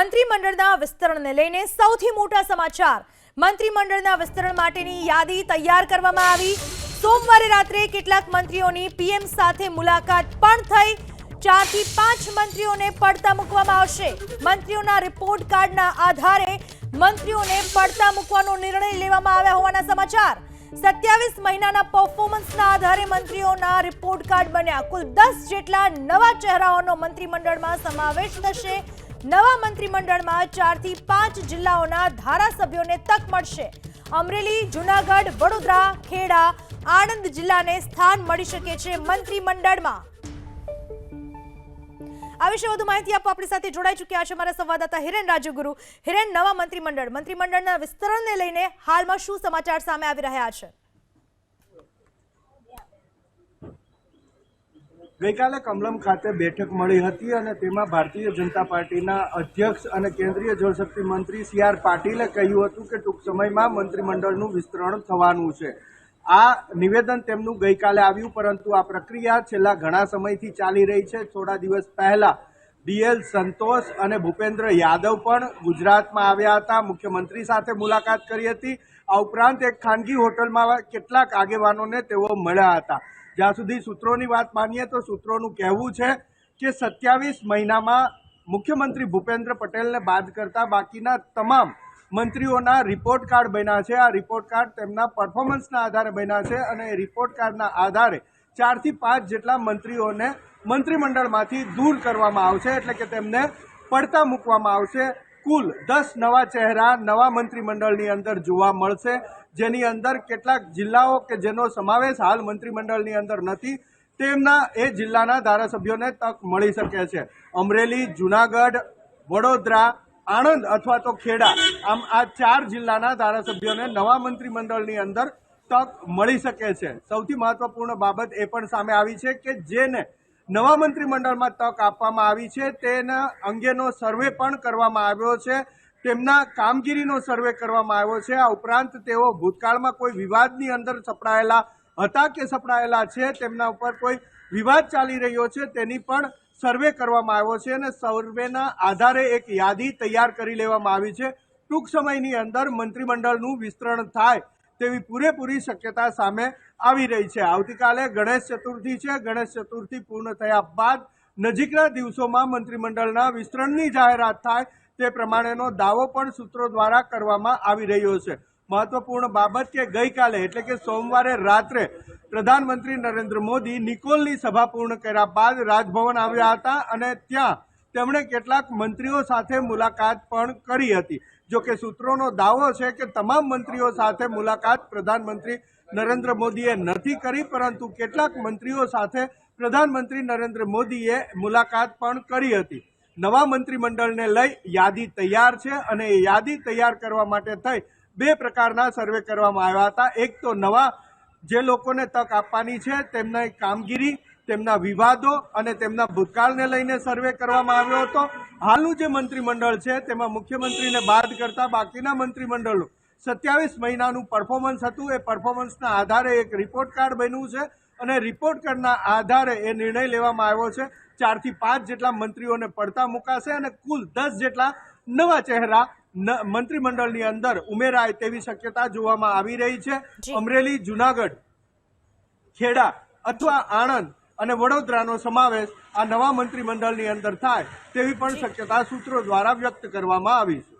મંત્રીમંડળના વિસ્તરણને લઈને સૌથી મોટા સમાચાર. મંત્રીમંડળના વિસ્તરણ માટેની યાદી તૈયાર કરવામાં આવી. સોમવારે રાત્રે કેટલાક મંત્રીઓની પીએમ સાથે મુલાકાત પણ થઈ. ચારથી પાંચ મંત્રીઓને પડતા મૂકવામાં આવશે. મંત્રીઓના રિપોર્ટ કાર્ડના આધારે મંત્રીઓને પડતા મૂકવાનો નિર્ણય લેવામાં આવ્યા હોવાના સમાચાર. સત્યાવીસ મહિનાના પરફોર્મન્સના આધારે મંત્રીઓના રિપોર્ટ કાર્ડ બન્યા. કુલ દસ જેટલા નવા ચહેરાઓનો મંત્રીમંડળમાં સમાવેશ થશે. નવા મંત્રીમંડળમાં ચારથી પાંચ જિલ્લાઓના ધારાસભ્યોને તક મળશે. અમરેલી, જુનાગઢ, વડોદરા, ખેડા, આણંદ જિલ્લાને સ્થાન મળી શકે છે મંત્રીમંડળમાં. આ વિશે વધુ માહિતી આપવા આપણી સાથે જોડાઈ ચૂક્યા છે મારા સંવાદદાતા હિરેન રાજુગુરુ. હિરેન, નવા મંત્રીમંડળ. મંત્રીમંડળના વિસ્તરણને લઈને હાલમાં શું સમાચાર સામે આવી રહ્યા છે? ગઈકાલે કમલમ ખાતે બેઠક મળી હતી અને તેમાં ભારતીય જનતા પાર્ટીના અધ્યક્ષ અને કેન્દ્રીય જળશક્તિ મંત્રી સી આર પાટીલે કહ્યું હતું કે ટૂંક સમયમાં મંત્રીમંડળનું વિસ્તરણ થવાનું છે. આ નિવેદન તેમનું ગઈકાલે આવ્યું, પરંતુ આ પ્રક્રિયા છેલ્લા ઘણા સમયથી ચાલી રહી છે. થોડા દિવસ પહેલા ડીએલ સંતોષ અને ભૂપેન્દ્ર યાદવ પણ ગુજરાતમાં આવ્યા હતા. મુખ્યમંત્રી સાથે મુલાકાત કરી હતી. આ ઉપરાંત એક ખાનગી હોટલમાં કેટલાક આગેવાનોને તેઓ મળ્યા હતા. જ્યાં સુધી સૂત્રોની વાત માનીએ તો સૂત્રોનું કહેવું છે કે સત્યાવીસ મહિનામાં મુખ્યમંત્રી ભૂપેન્દ્ર પટેલને બાદ કરતા બાકીના તમામ મંત્રીઓના રિપોર્ટ કાર્ડ બન્યા છે. આ રિપોર્ટ કાર્ડ તેમના પરફોર્મન્સના આધારે બન્યા છે અને એ રિપોર્ટ કાર્ડના આધારે ચારથી પાંચ જેટલા મંત્રીઓને મંત્રીમંડળમાંથી દૂર કરવામાં આવશે એટલે કે તેમને પડતા મૂકવામાં આવશે. કુલ દસ નવા ચહેરા, નવા મંત્રીમંડળની અંદર જોવા મળશે. જેની અંદર કેટલાક જિલ્લાઓ કે જેનો સમાવેશ હાલ મંત્રીમંડળની અંદર નથી, તેમના એ જિલ્લાના ધારાસભ્યોને તક મળી શકે છે. અમરેલી, જુનાગઢ, વડોદરા, આણંદ અથવા તો ખેડા, આમ આ ચાર જિલ્લાના ધારાસભ્યોને નવા મંત્રીમંડળની અંદર તક મળી શકે છે. સૌથી મહત્વપૂર્ણ બાબત એ પણ સામે આવી છે કે જેને નવા મંત્રીમંડળમાં તક આપવામાં આવી છે. તેના અંગેનો સર્વે પણ કરવામાં આવ્યો છે. તેમના કામગીરીનો સર્વે કરવામાં આવ્યો છે. આ ઉપરાંત તેઓ ભૂતકાળમાં કોઈ વિવાદની અંદર સપડાયેલા હતા કે સપડાયેલા છે, તેમના ઉપર કોઈ વિવાદ ચાલી રહ્યો છે, તેની પણ સર્વે કરવામાં આવ્યો છે અને સર્વેના આધારે એક યાદી તૈયાર કરી લેવામાં આવી છે. ટૂંક સમયની અંદર મંત્રીમંડળનું વિસ્તરણ થાય. તેવી પૂરેપૂરી શક્યતા સામે આવી રહી છે. આવતીકાલે ગણેશ ચતુર્થી છે. ગણેશ ચતુર્થી પૂર્ણ થયા બાદ નજીકના દિવસોમાં મંત્રીમંડળના વિસ્તરણની જાહેરાત થાય તે પ્રમાણેનો દાવો પણ સૂત્રો દ્વારા કરવામાં આવી રહ્યો છે. મહત્વપૂર્ણ બાબત કે ગઈકાલે એટલે કે સોમવારે રાત્રે પ્રધાનમંત્રી નરેન્દ્ર મોદી નિકોલની સભા પૂર્ણ કર્યા બાદ રાજભવન આવ્યા હતા અને ત્યાં તેમણે કેટલાક મંત્રીઓ સાથે મુલાકાત પણ કરી હતી. જો કે સૂત્રોનો દાવો છે કે તમામ મંત્રીઓ સાથે મુલાકાત પ્રધાનમંત્રી નરેન્દ્ર મોદીએ નથી કરી, પરંતુ કેટલાક મંત્રીઓ સાથે પ્રધાનમંત્રી નરેન્દ્ર મોદીએ મુલાકાત પણ કરી હતી. નવા મંત્રીમંડળને લઈ યાદી તૈયાર છે અને એ યાદી તૈયાર કરવા માટે થઈ બે પ્રકારના સર્વે કરવામાં આવ્યા હતા. એક તો નવા જે લોકોને તક આપવાની છે તેમની કામગીરી તેમના વિવાદો અને તેમના ભૂતકાળને લઈને સર્વે કરવામાં આવ્યો હતો. હાલનું જે મંત્રીમંડળ છે તેમાં મુખ્યમંત્રીને બાદ કરતા બાકીના મંત્રીમંડળનું સત્યાવીસ મહિનાનું પરફોર્મન્સ હતું. એ પરફોર્મન્સના આધારે એક રિપોર્ટ કાર્ડ બન્યું છે અને રિપોર્ટ કાર્ડના આધારે એ નિર્ણય લેવામાં આવ્યો છે. ચારથી પાંચ જેટલા મંત્રીઓને પડતા મુકાશે અને કુલ દસ જેટલા નવા ચહેરા મંત્રીમંડળની અંદર ઉમેરાય તેવી શક્યતા જોવામાં આવી રહી છે. અમરેલી જુનાગઢ ખેડા અથવા આણંદ અને વડોદરાનો સમાવેશ આ નવા મંત્રીમંડળની અંદર થાય તેવી પણ શક્યતા સૂત્રો દ્વારા વ્યક્ત કરવામાં આવી છે.